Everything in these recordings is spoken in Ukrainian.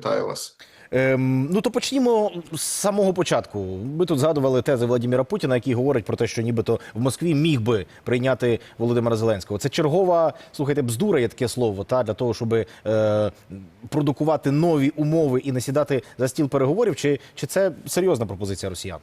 Вітаю вас. Ем, ну то почнімо з самого початку. Ми тут згадували тези Владимира Путіна, який говорить про те, що нібито в Москві міг би прийняти Володимира Зеленського. Це чергова, слухайте, бздура є таке слово, та для того, щоб е, продукувати нові умови і не сідати за стіл переговорів. Чи, чи це серйозна пропозиція росіян?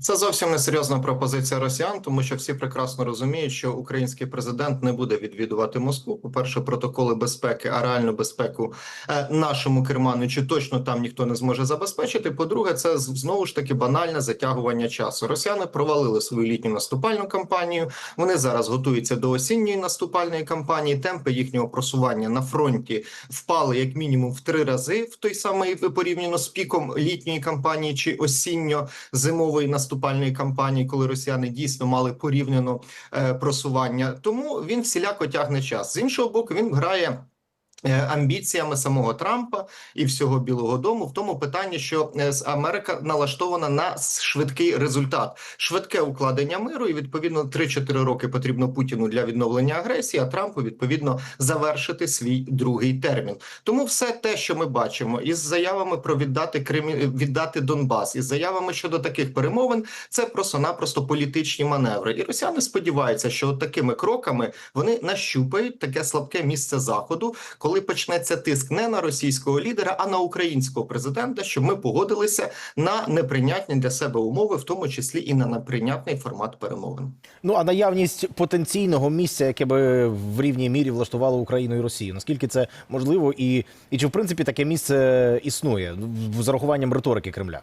Це зовсім не серйозна пропозиція росіян, тому що всі прекрасно розуміють, що український президент не буде відвідувати Москву. По перше, протоколи безпеки, а реальну безпеку е, нашому керманичу точно там ніхто не зможе забезпечити. По-друге, це знову ж таки банальне затягування часу. Росіяни провалили свою літню наступальну кампанію. Вони зараз готуються до осінньої наступальної кампанії. Темпи їхнього просування на фронті впали як мінімум в три рази в той самий порівняно з піком літньої кампанії чи осінньо-зимової наступальної кампанії, коли росіяни дійсно мали порівняно е, просування. Тому він всіляко тягне час. З іншого боку, він грає. Е, Амбіціями самого Трампа і всього Білого Дому в тому питанні, що е, Америка налаштована на швидкий результат, швидке укладення миру, і відповідно 3-4 роки потрібно Путіну для відновлення агресії. А Трампу відповідно завершити свій другий термін. Тому все те, що ми бачимо, із заявами про віддати Крим, віддати Донбас, із заявами щодо таких перемовин, це просто-напросто політичні маневри. І росіяни сподіваються, що такими кроками вони нащупають таке слабке місце заходу, коли почнеться тиск не на російського лідера, а на українського президента, щоб ми погодилися на неприйнятні для себе умови, в тому числі і на неприйнятний формат перемовин. Ну а наявність потенційного місця, яке би в рівній мірі влаштувало Україну і Росію. Наскільки це можливо, і, і чи в принципі таке місце існує з урахуванням риторики Кремля?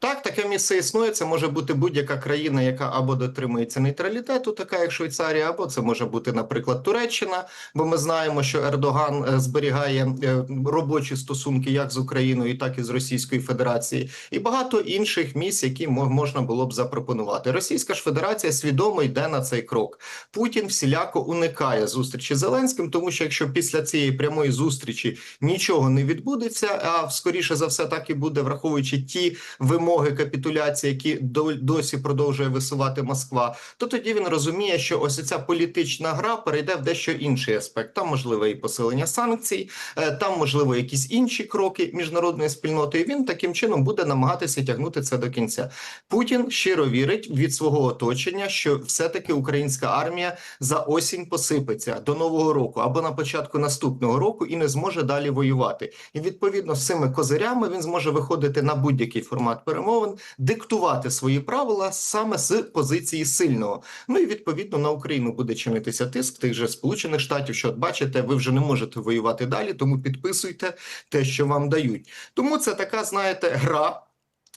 Так, таке місце існує. Це може бути будь-яка країна, яка або дотримується нейтралітету, така як Швейцарія, або це може бути, наприклад, Туреччина. Бо ми знаємо, що Ердоган е, зберігає е, робочі стосунки як з Україною, так і з Російською Федерацією, і багато інших місць, які мо- можна було б запропонувати. Російська ж Федерація свідомо йде на цей крок. Путін всіляко уникає зустрічі з Зеленським, тому що якщо після цієї прямої зустрічі нічого не відбудеться, а скоріше за все так і буде, враховуючи ті вимоги капітуляції, які досі продовжує висувати Москва, то тоді він розуміє, що ось ця політична гра перейде в дещо інший аспект. Там можливе і посилення санкцій, е, там можливо якісь інші кроки міжнародної спільноти. І він таким чином буде намагатися тягнути це до кінця. Путін щиро вірить від свого оточення, що все-таки українська армія за осінь посипеться до нового року або на початку наступного року і не зможе далі воювати. І відповідно з цими козирями він зможе виходити на будь-який формат перемовин, диктувати свої правила саме з позиції сильного. Ну і відповідно на Україну буде чинитися тиск тих же сполучених штатів. Що бачите, ви вже не можете воювати далі, тому підписуйте те, що вам дають. Тому це така, знаєте, гра.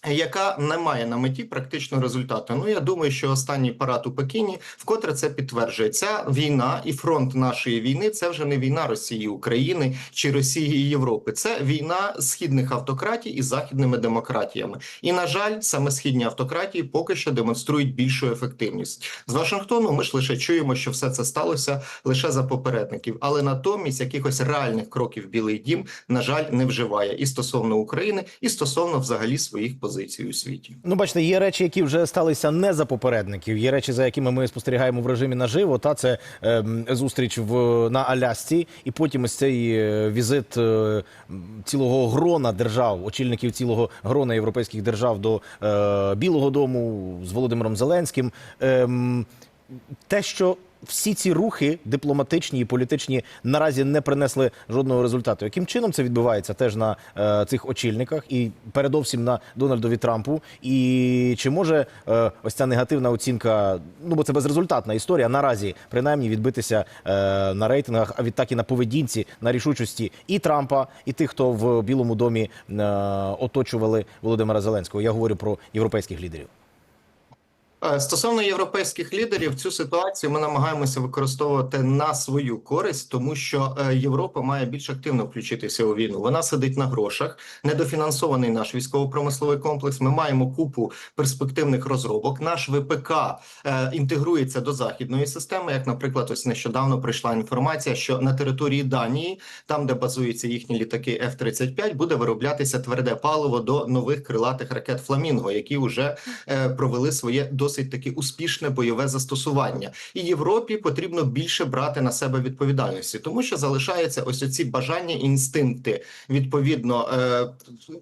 Яка не має на меті практично результату. Ну я думаю, що останній парад у Пекіні вкотре це підтверджує. Ця війна і фронт нашої війни це вже не війна Росії, України чи Росії і Європи. Це війна східних автократій із західними демократіями. І на жаль, саме східні автократії поки що демонструють більшу ефективність. З Вашингтону ми ж лише чуємо, що все це сталося лише за попередників, але натомість якихось реальних кроків Білий Дім на жаль не вживає і стосовно України, і стосовно взагалі своїх позицій у світі. Ну, бачите, є речі, які вже сталися не за попередників. Є речі, за якими ми спостерігаємо в режимі наживо. Та це ем, зустріч в на Алясці, і потім ось цей е, візит е, цілого грона держав, очільників цілого грона європейських держав до е, Білого Дому з Володимиром Зеленським. Ем, те, що всі ці рухи дипломатичні і політичні наразі не принесли жодного результату. Яким чином це відбувається теж на е, цих очільниках і передовсім на Дональдові Трампу? І чи може е, ось ця негативна оцінка, ну бо це безрезультатна історія, наразі принаймні відбитися е, на рейтингах, а відтак і на поведінці, на рішучості і Трампа, і тих, хто в Білому домі е, оточували Володимира Зеленського. Я говорю про європейських лідерів. Е, Стосовно європейських лідерів, цю ситуацію ми намагаємося використовувати на свою користь, тому що е, Європа має більш активно включитися у війну. Вона сидить на грошах, недофінансований наш військово-промисловий комплекс. Ми маємо купу перспективних розробок. Наш ВПК е, інтегрується до західної системи. Як, наприклад, ось нещодавно прийшла інформація, що на території Данії, там де базуються їхні літаки F-35, буде вироблятися тверде паливо до нових крилатих ракет Фламінго, які вже провели своє дослідження досить таки успішне бойове застосування. І Європі потрібно більше брати на себе відповідальності, тому що залишаються ось оці бажання, інстинкти відповідно е,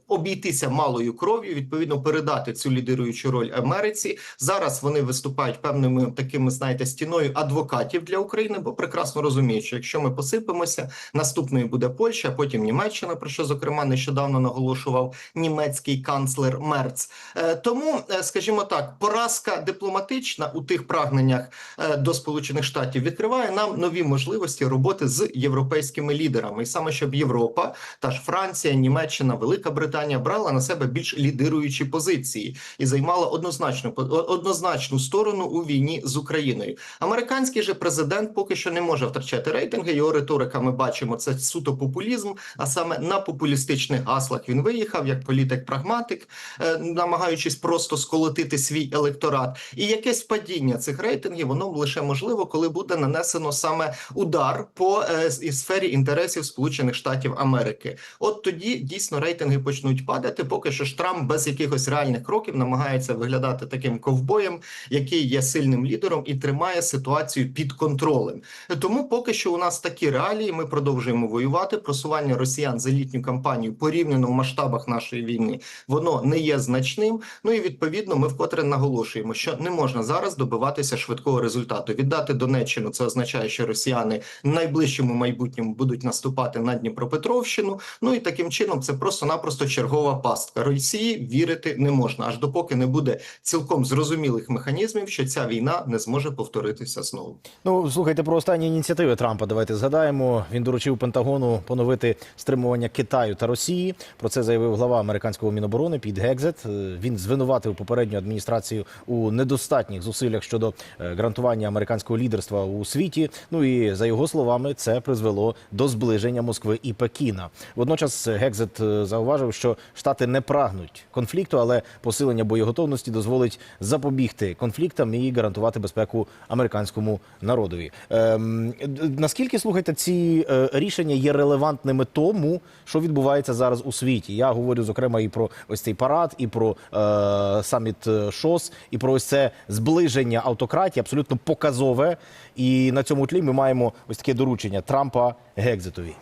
обійтися малою кров'ю, відповідно передати цю лідируючу роль Америці. Зараз вони виступають певними такими, знаєте, стіною адвокатів для України, бо прекрасно розуміють, що якщо ми посипемося, наступною буде Польща, потім Німеччина, про що зокрема нещодавно наголошував німецький канцлер Мерц. Е, Тому, е, скажімо так, поразка дипломатична у тих прагненнях е, до Сполучених Штатів відкриває нам нові можливості роботи з європейськими лідерами, і саме щоб Європа, та ж Франція, Німеччина, Велика Британія брала на себе більш лідируючі позиції і займала однозначну однозначну сторону у війні з Україною. Американський же президент поки що не може втрачати рейтинги. Його риторика ми бачимо це суто популізм, а саме на популістичних гаслах він виїхав як політик-прагматик, е, намагаючись просто сколотити свій електорат. І якесь падіння цих рейтингів воно лише можливо, коли буде нанесено саме удар по е, сфері інтересів Сполучених Штатів Америки. От тоді дійсно рейтинги почнуть падати. Поки що ж Трамп без якихось реальних кроків намагається виглядати таким ковбоєм, який є сильним лідером і тримає ситуацію під контролем. Тому поки що у нас такі реалії. Ми продовжуємо воювати. Просування росіян за літню кампанію порівняно в масштабах нашої війни воно не є значним. Ну і відповідно ми вкотре наголошуємо, що не можна зараз добиватися швидкого результату. Віддати Донеччину це означає, що росіяни в найближчому майбутньому будуть наступати на Дніпропетровщину. Ну і таким чином це просто-напросто чергова пастка. Росії вірити не можна, аж допоки не буде цілком зрозумілих механізмів, що ця війна не зможе повторитися знову. Ну, слухайте про останні ініціативи Трампа. Давайте згадаємо. Він доручив Пентагону поновити стримування Китаю та Росії. Про це заявив глава американського міноборони Піт Гекзет. Він звинуватив попередню адміністрацію у недостатніх зусиллях щодо е, гарантування американського лідерства у світі. Ну і за його словами, це призвело до зближення Москви і Пекіна. Водночас Гекзет е, зауважив, що штати не прагнуть конфлікту, але посилення боєготовності дозволить запобігти конфліктам і гарантувати безпеку американському народові. Ем, наскільки слухайте, ці е, рішення є релевантними тому, що відбувається зараз у світі? Я говорю зокрема і про ось цей парад, і про е, саміт ШОС, і про ось це зближення автократії, абсолютно показове. І на цьому тлі ми маємо ось таке доручення Трампа Гекзетові.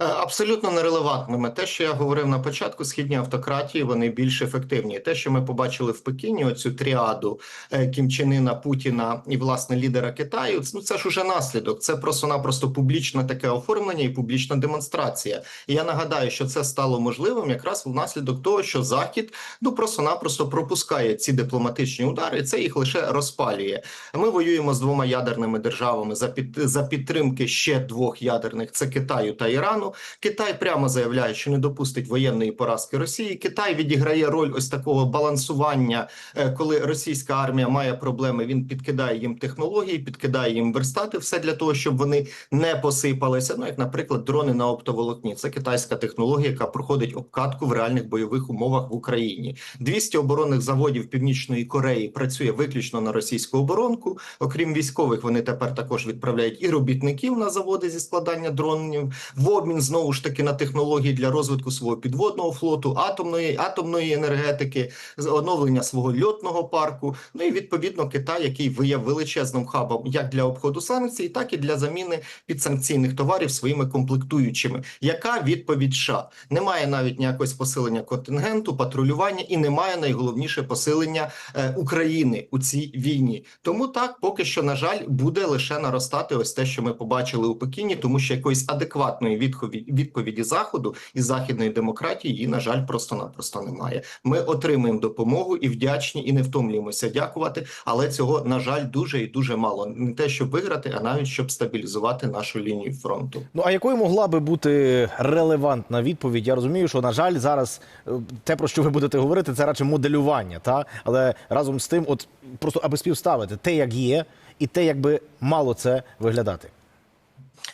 Е, Абсолютно нерелевантними. Те, що я говорив на початку, східні автократії вони більш ефективні. Те, що ми побачили в Пекіні, оцю тріаду е, Кім Чен Іна, Путіна і власне лідера Китаю. Ну це ж уже наслідок. Це просто-напросто публічне таке оформлення і публічна демонстрація. І я нагадаю, що це стало можливим якраз внаслідок того, що Захід ну просто-напросто пропускає ці дипломатичні удари. і Це їх лише розпалює. Ми воюємо з двома ядерними державами за під за підтримки ще двох ядерних: це Китаю та Ірану. Китай прямо заявляє, що не допустить воєнної поразки Росії. Китай відіграє роль ось такого балансування, е, коли російська армія має проблеми. Він підкидає їм технології, підкидає їм верстати, все для того, щоб вони не посипалися. Ну як, наприклад, дрони на оптоволокні. Це китайська технологія, яка проходить обкатку в реальних бойових умовах в Україні. 200 оборонних заводів Північної Кореї працює виключно на російську оборонку. Окрім військових, вони тепер також відправляють і робітників на заводи зі складання дронів в обмін знову ж таки на технології для розвитку свого підводного флоту, атомної атомної енергетики, оновлення свого льотного парку. Ну і відповідно Китай, який вияв величезним хабом як для обходу санкцій, так і для заміни підсанкційних товарів своїми комплектуючими. Яка відповідь США? Немає навіть ніякогось посилення контингенту, патрулювання і немає найголовніше посилення е, України у цій війні. Тому так поки що, на жаль, буде лише наростати ось те, що ми побачили у Пекіні, тому що якоїсь адекватної відповіді відповіді заходу і західної демократії її, на жаль, просто-напросто немає. Ми отримуємо допомогу і вдячні, і не втомлюємося дякувати. Але цього на жаль дуже і дуже мало. Не те, щоб виграти, а навіть щоб стабілізувати нашу лінію фронту. Ну а якою могла би бути релевантна відповідь? Я розумію, що на жаль, зараз е, те, про що ви будете говорити, це радше моделювання, та але разом з тим, от просто аби співставити те, як є, і те, як би мало це виглядати.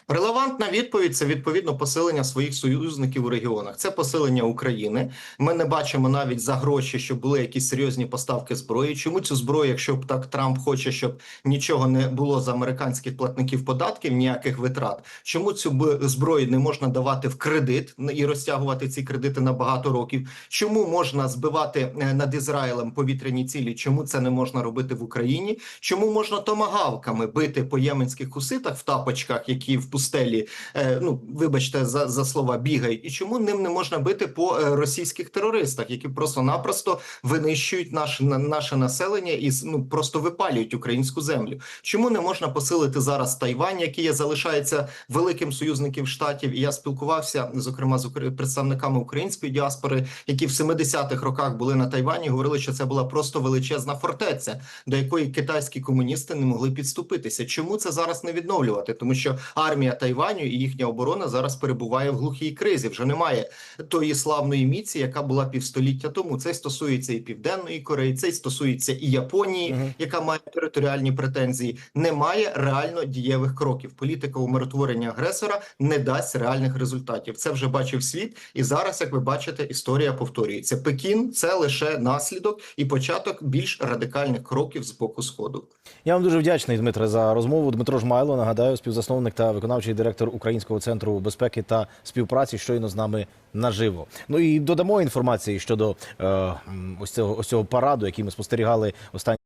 Релевантна відповідь це відповідно посилення своїх союзників у регіонах. Це посилення України. Ми не бачимо навіть за гроші, щоб були якісь серйозні поставки зброї. Чому цю зброю, якщо б так Трамп хоче, щоб нічого не було з американських платників податків, ніяких витрат? Чому цю зброю не можна давати в кредит і розтягувати ці кредити на багато років? Чому можна збивати е, над Ізраїлем повітряні цілі? Чому це не можна робити в Україні? Чому можна томагавками бити по єменських хуситах в тапочках, які в пустелі, е, ну вибачте за, за слова бігають, і чому ним не можна бити по е, російських терористах, які просто-напросто винищують наше на- наше населення і ну просто випалюють українську землю? Чому не можна посилити зараз Тайвань, який залишається великим союзником штатів? І я спілкувався зокрема з представниками української діаспори, які в 70-х роках були на Тайвані, говорили, що це була просто величезна фортеця, до якої китайські комуністи не могли підступитися. Чому це зараз не відновлювати? Тому що армія Тайваню і їхня оборона зараз перебуває в глухій кризі. Вже немає тої славної міці, яка була півстоліття тому. Це стосується і південної Кореї, це стосується і Японії, Мгм. яка має територіальні претензії. Немає реально дієвих кроків. Політика умиротворення агресора не дасть реальних результатів. Це вже бачив світ, і зараз, як ви бачите, історія повторюється. Пекін це лише наслідок і початок більш радикальних кроків з боку сходу. Я вам дуже вдячний, Дмитре, за розмову. Дмитро Жмайло, нагадаю, співзасновник та виконавчий директор Українського центру безпеки та співпраці, щойно з нами наживо. Ну і додамо інформації щодо е, ось цього ось цього параду, який ми спостерігали останні.